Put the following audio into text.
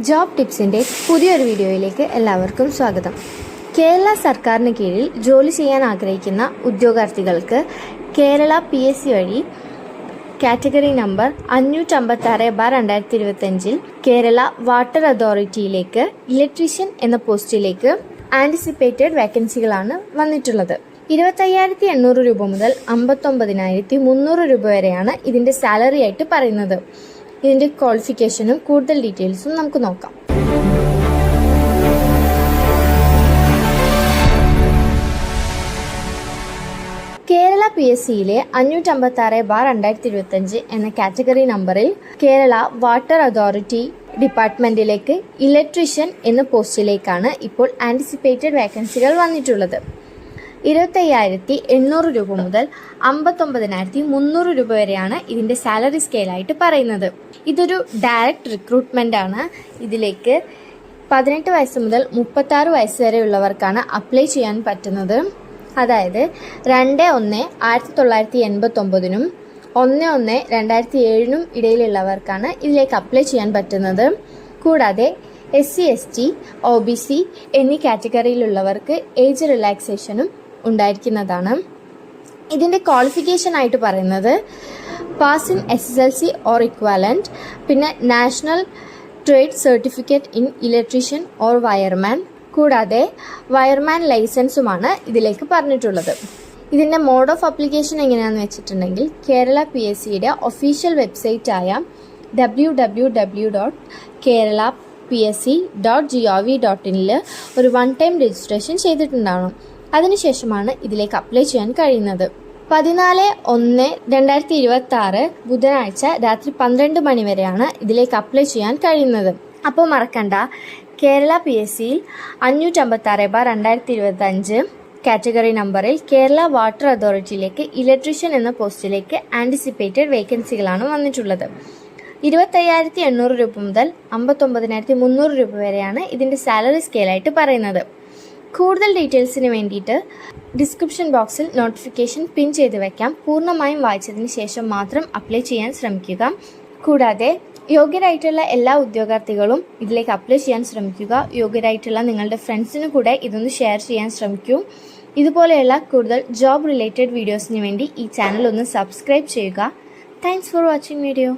Job ടിപ്സിന്റെ പുതിയൊരു വീഡിയോയിലേക്ക് എല്ലാവർക്കും സ്വാഗതം. കേരള സർക്കാരിന് കീഴിൽ ജോലി ചെയ്യാൻ ആഗ്രഹിക്കുന്ന ഉദ്യോഗാർത്ഥികൾക്ക് കേരള പി എസ് സി വഴി കാറ്റഗറി നമ്പർ അഞ്ഞൂറ്റമ്പത്താറ് ബാർ രണ്ടായിരത്തി ഇരുപത്തഞ്ചിൽ കേരള വാട്ടർ അതോറിറ്റിയിലേക്ക് ഇലക്ട്രീഷ്യൻ എന്ന പോസ്റ്റിലേക്ക് ആന്റിസിപ്പേറ്റഡ് വേക്കൻസികളാണ് വന്നിട്ടുള്ളത്. ഇരുപത്തയ്യായിരത്തി എണ്ണൂറ് രൂപ മുതൽ അമ്പത്തൊമ്പതിനായിരത്തി മുന്നൂറ് രൂപ വരെയാണ് ഇതിന്റെ സാലറി ആയിട്ട് പറയുന്നത്. ഇതിന്റെ ക്വാളിഫിക്കേഷനും കൂടുതൽ ഡീറ്റെയിൽസും നമുക്ക് നോക്കാം. കേരള പി എസ് സിയിലെ അഞ്ഞൂറ്റമ്പത്താറ് ബാർ രണ്ടായിരത്തി ഇരുപത്തഞ്ച് എന്ന കാറ്റഗറി നമ്പറിൽ കേരള വാട്ടർ അതോറിറ്റി ഡിപ്പാർട്ട്മെന്റിലേക്ക് ഇലക്ട്രീഷ്യൻ എന്ന പോസ്റ്റിലേക്കാണ് ഇപ്പോൾ ആന്റിസിപ്പേറ്റഡ് വേക്കൻസികൾ വന്നിട്ടുള്ളത്. ഇരുപത്തയ്യായിരത്തി എണ്ണൂറ് രൂപ മുതൽ അമ്പത്തൊമ്പതിനായിരത്തി മുന്നൂറ് രൂപ വരെയാണ് ഇതിന്റെ സാലറി സ്കെയിലായിട്ട് പറയുന്നത്. ഇതൊരു ഡയറക്റ്റ് റിക്രൂട്ട്മെന്റ് ആണ് ഇതിലേക്ക് പതിനെട്ട് വയസ്സ് മുതൽ മുപ്പത്താറ് വയസ്സ് വരെയുള്ളവർക്കാണ് അപ്ലൈ ചെയ്യാൻ പറ്റുന്നത്. അതായത് രണ്ട് ഒന്ന് ആയിരത്തി തൊള്ളായിരത്തി എൺപത്തൊമ്പതിനും ഒന്ന് ഒന്ന് രണ്ടായിരത്തി ഏഴിനും ഇടയിലുള്ളവർക്കാണ് ഇതിലേക്ക് അപ്ലൈ ചെയ്യാൻ പറ്റുന്നത്. കൂടാതെ S C S T O B C എന്നീ കാറ്റഗറിയിലുള്ളവർക്ക് ഏജ് റിലാക്സേഷനും ഉണ്ടായിരിക്കുന്നതാണ്. ഇതിന്റെ ക്വാളിഫിക്കേഷൻ ആയിട്ട് പറയുന്നത് pass in S S L C or equivalent പിന്നെ national trade certificate in electrician or wireman കൂടാതെ വയർമാൻ ലൈസൻസുമാണ് ഇതിലേക്ക് പറഞ്ഞിട്ടുള്ളത്. ഇതിന്റെ മോഡ് ഓഫ് അപ്ലിക്കേഷൻ എങ്ങനെയാണെന്ന് വെച്ചിട്ടുണ്ടെങ്കിൽ കേരള പി എസ് സിയുടെ official വെബ്സൈറ്റായ W W W dot Kerala P S C dot G O V dot ഇനിൽ ഒരു വൺ ടൈം രജിസ്ട്രേഷൻ ചെയ്തിട്ടുണ്ടാവണം. അതിനുശേഷമാണ് ഇതിലേക്ക് അപ്ലൈ ചെയ്യാൻ കഴിയുന്നത്. പതിനാല് ഒന്ന് രണ്ടായിരത്തി ഇരുപത്തി ആറ് ബുധനാഴ്ച രാത്രി പന്ത്രണ്ട് മണി വരെയാണ് ഇതിലേക്ക് അപ്ലൈ ചെയ്യാൻ കഴിയുന്നത്. അപ്പോൾ മറക്കണ്ട. കേരള പി എസ് സിയിൽ അഞ്ഞൂറ്റമ്പത്താറ് ബാർ രണ്ടായിരത്തി ഇരുപത്തി അഞ്ച് കാറ്റഗറി നമ്പറിൽ കേരള വാട്ടർ അതോറിറ്റിയിലേക്ക് ഇലക്ട്രീഷ്യൻ എന്ന പോസ്റ്റിലേക്ക് ആന്റിസിപ്പേറ്റഡ് വേക്കൻസികളാണ് വന്നിട്ടുള്ളത്. ഇരുപത്തയ്യായിരത്തി എണ്ണൂറ് രൂപ മുതൽ അമ്പത്തൊമ്പതിനായിരത്തി മുന്നൂറ് രൂപ വരെയാണ് ഇതിന്റെ സാലറി സ്കെയിലായിട്ട് പറയുന്നത്. കൂടുതൽ ഡീറ്റെയിൽസിന് വേണ്ടിയിട്ട് ഡിസ്ക്രിപ്ഷൻ ബോക്സിൽ നോട്ടിഫിക്കേഷൻ പിൻ ചെയ്ത് വയ്ക്കാം പൂർണമായും വായിച്ചതിന് ശേഷം മാത്രം അപ്ലൈ ചെയ്യാൻ ശ്രമിക്കുക. കൂടാതെ യോഗ്യരായിട്ടുള്ള എല്ലാ ഉദ്യോഗാർത്ഥികളും ഇതിലേക്ക് അപ്ലൈ ചെയ്യാൻ ശ്രമിക്കുക. യോഗ്യരായിട്ടുള്ള നിങ്ങളുടെ ഫ്രണ്ട്സിന് കൂടെ ഇതൊന്ന് ഷെയർ ചെയ്യാൻ ശ്രമിക്കൂ. ഇതുപോലെയുള്ള കൂടുതൽ ജോബ് റിലേറ്റഡ് വീഡിയോസിന് വേണ്ടി ഈ ചാനൽ ഒന്ന് സബ്സ്ക്രൈബ് ചെയ്യുക. Thanks for watching video.